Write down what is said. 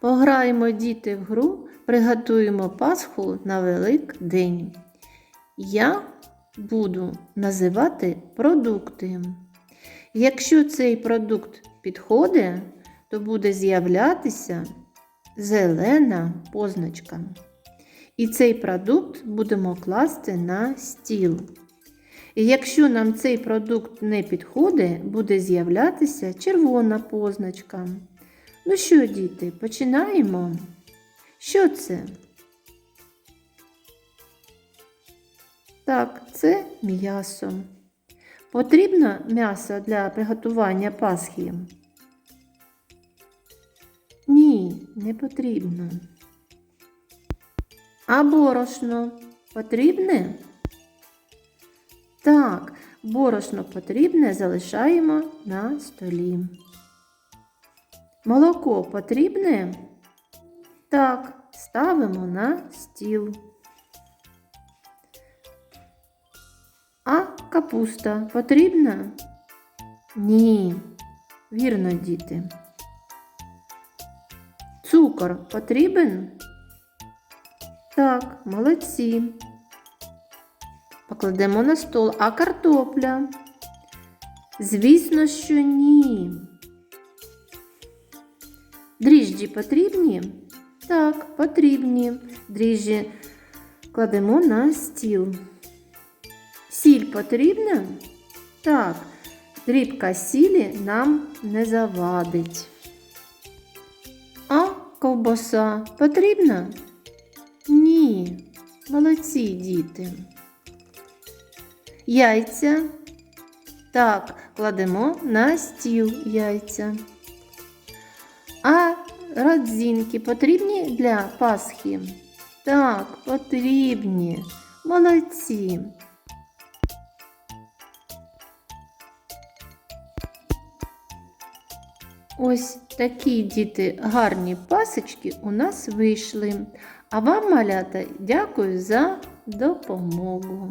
Пограємо діти в гру, приготуємо Пасху на Великдень. Я буду називати продукти. Якщо цей продукт підходить, то буде з'являтися зелена позначка. І цей продукт будемо класти на стіл. І якщо нам цей продукт не підходить, буде з'являтися червона позначка. Ну що, діти, починаємо? Що це? Так, це м'ясо. Потрібно м'ясо для приготування пасхи? Ні, не потрібно. А борошно потрібне? Так, борошно потрібне залишаємо на столі. Молоко потрібне? Так, ставимо на стіл. А капуста потрібна? Ні. Вірно, діти. Цукор потрібен? Так, молодці. Покладемо на стол, а картопля? Звісно, що ні. Дріжджі потрібні? Так, потрібні. Дріжджі кладемо на стіл. Сіль потрібна? Так, дрібка сілі нам не завадить. А ковбаса потрібна? Ні. Молодці діти. Яйця. Так, кладемо на стіл яйця. А родзинки потрібні для Пасхи? Так, потрібні. Молодці. Ось такі діти гарні пасочки у нас вийшли. А вам, малята, дякую за допомогу.